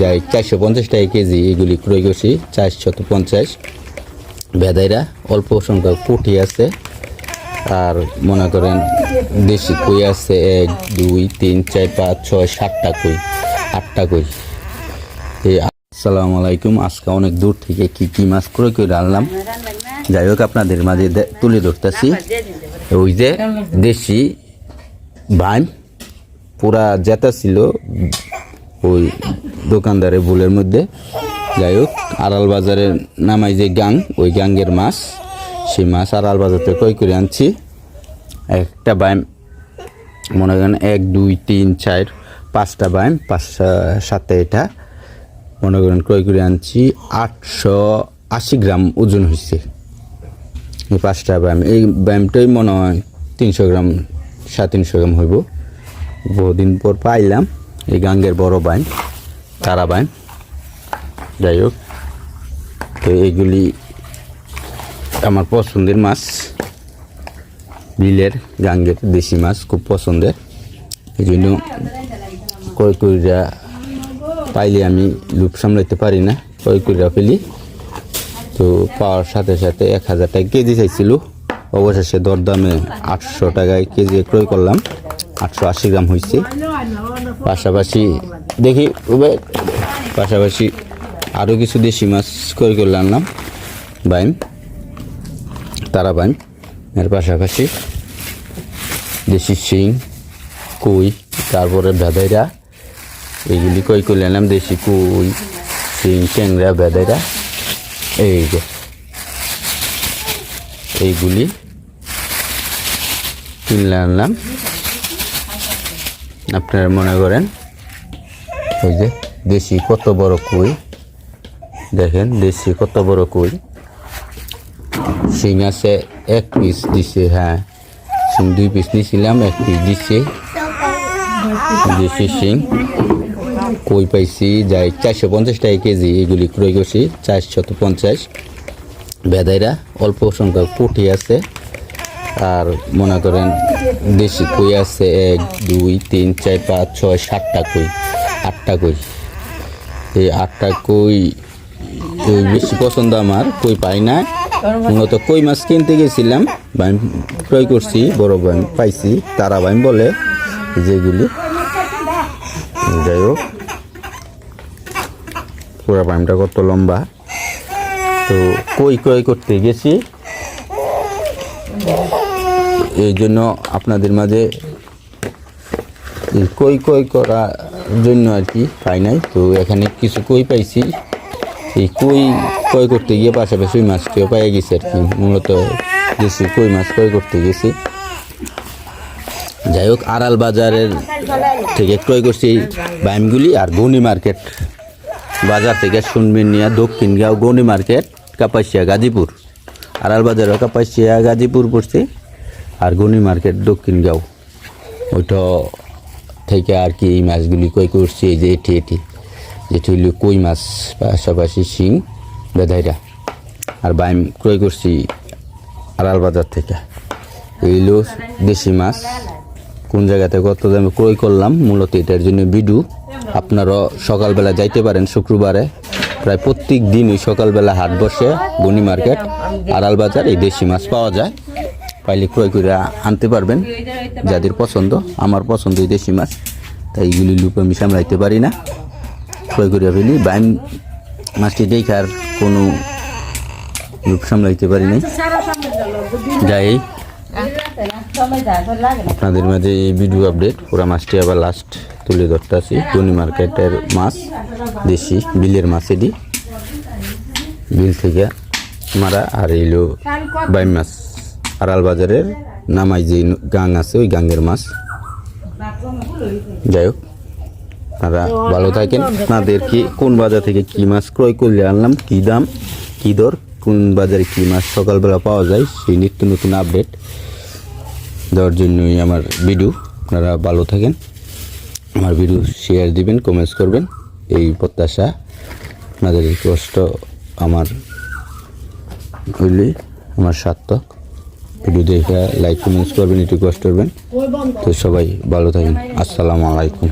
যাই, চারশো পঞ্চাশ টাকা কেজি এগুলি ক্রয় করছি চারশত পঞ্চাশ। ভেদাইরা অল্প সংখ্যক পুঁটি আছে, আর মনে করেন দেশি কই আছে, এক, দুই, তিন, চার, পাঁচ, ছয়, সাতটা কই, আটটা কই। এই, আসসালামু আলাইকুম। আজকে অনেক দূর থেকে কি কি মাছ ক্রয় করে আনলাম। যাই হোক, আপনাদের মাঝে তুলে ধরতেছি। ওই যে দেশি ভাইম, পুরা জেতা ছিল ওই দোকানদারের ভুলের মধ্যে। যাই হোক, আড়াল বাজারে নামাই যে গাং ওই গাঙ্গের মাছ। সেই মাছ আড়াল বাজার থেকে ক্রয় করে আনছি। একটা বাইম মনে করেন এক, দুই, তিন, চার, পাঁচটা বাইম পাঁচটা, সাতটা এটা। মনে করেন ক্রয় করে আনছি। আটশো আশি গ্রাম ওজন হয়েছে এই পাঁচটা ব্যায়াম এই ব্যায়ামটাই মনে হয় তিনশো গ্রাম, সাড়ে তিনশো গ্রাম হইব। বহুদিন পর পাইলাম। এই গাঙ্গের বড় বাইন, তারা বাইন। যাই হোক, তো এইগুলি আমার পছন্দের মাছ। বিলের গাঙ্গের দেশি মাছ খুব পছন্দের। এই জন্য কই কইরা পাইলে আমি লুপ সামলাইতে পারি না। কই কইরা ফেলি। তো পাওয়ার সাথে সাথে এক হাজার টাকা কেজি চাইছিল। অবশেষে দরদামে আটশো টাকায় কেজি ক্রয় করলাম। আটশো আশি গ্রাম হয়েছে পাশাপাশি দেখি পাশাপাশি আরও কিছু দেশি মাছ ক্রয় করে আনলাম বাইম তারা বাইম এর পাশাপাশি দেশি শিং, কুই, তারপরে ভেদাইরা এইগুলি কই করে আনলাম, দেশি কুই, শিং, ট্যাংরা, ভেদাইরা। এই যে, এইগুলি কিনলে আনলাম। আপনারা মনে করেন? ওই যে দেশি কত বড় কই? দেখেন, দেশি কত বড় কই। শিং আছে এক পিস দিছে হ্যাঁ। শিং দুই পিস নিয়েছিলাম এক পিস দিছে। দেশি শিং। কই পাইছি, যাই চারশো পঞ্চাশ টাকা কেজি এগুলি ক্রয় করছি চারশত পঞ্চাশ। ভেদাইরা অল্প সংখ্যক পুঁটি আছে। আর মনে করেন দেশি কই আছে? এক, দুই, তিন, চার, পাঁচ, ছয়, সাতটা কই? আটটা কই? এই আটটা কই কই বেশি পছন্দ আমার, কই পাই না। মূলত কই মাছ কিনতে গেছিলাম বাইম ক্রয় করছি, বড় বাইম পাইছি, তারা বাইম বলে, যেগুলি। যাই হোক, পুরা পাইমটা কত লম্বা। তো কই ক্রয় করতে গেছি? এই জন্য আপনাদের মাঝে কই কই করার জন্য আর কি পাই নাই। তো এখানে কিছু কই পাইছি। এই কই কই করতে গিয়ে পাশাপাশি ওই মাছটিও পাই গেছি আর কি। মূলত গেছি কই মাছ ক্রয় করতে গেছি। যাই হোক, আড়াল বাজারের থেকে ক্রয় করছি বাইমগুলি আর গনি মার্কেট। বাজার থেকে শুনবেন নিয়ে দক্ষিণ গাঁও গনি মার্কেট, কাপাসিয়া গাজীপুর। আড়াল বাজারও কাপাসিয়া গাজীপুর পড়ছে। আর গনি মার্কেট দক্ষিণ গাঁও। ওইটা থেকে আর কি এই মাছগুলি কই করছি এই যে এটি এটি। যেটি হইল কই মাছ, পাশাপাশি শিং বেধাইরা আর বাইম ক্রয় করছি আড়াল বাজার থেকে। এইগুলো দেশি মাছ। কোন জায়গাতে কত দামে ক্রয় করলাম, মূলত এটার জন্য বিডু আপনারা সকালবেলা যাইতে পারেন, শুক্রবারে। প্রায় প্রত্যেক দিনই সকালবেলা হাট বসে গনি মার্কেট, আড়াল বাজার, এই দেশি মাছ পাওয়া যায়। পাইলে ক্রয় করে আনতে পারবেন। যাদের পছন্দ, আমার পছন্দ দেশি মাছ, তাই এইগুলি লুপ আমি সামলাইতে পারি না। ক্রয় করে ফেলি বাইম মাছটি দেখে আর কোনো লুপ সামলাইতে পারি নাই। যাই আপনাদের মাঝে এই ভিডিও আপডেট, পুরা মাছটি আবার লাস্ট তুলে ধরতে আছি টনি মার্কেটের মাছ, দেশি, বিলের মাছ এটি। বিল থেকে মারা আর এইলো বাইম মাছ। আড়াল বাজারের নামাই যে গাং আছে, ওই গাঙ্গের মাছ। যাই হোক, আপনারা ভালো থাকেন। আপনাদের কি, কোন বাজার থেকে কি মাছ ক্রয় করলে আনলাম, কি দাম, কি দর, কোন বাজারে কি মাছ সকালবেলা পাওয়া যায়, সেই নিত্য নতুন আপডেট দেওয়ার জন্যই আমার ভিডিও। আপনারা ভালো থাকেন, আমার ভিডিও শেয়ার দিবেন কমেন্টস করবেন। এই প্রত্যাশা, আপনাদের কষ্ট আমার হইলে, আমার সার্থক। ভিডিও দেখে লাইক কমেন্টস করবেন একটু কষ্ট করবেন। তো সবাই ভালো থাকেন। আসসালামু আলাইকুম।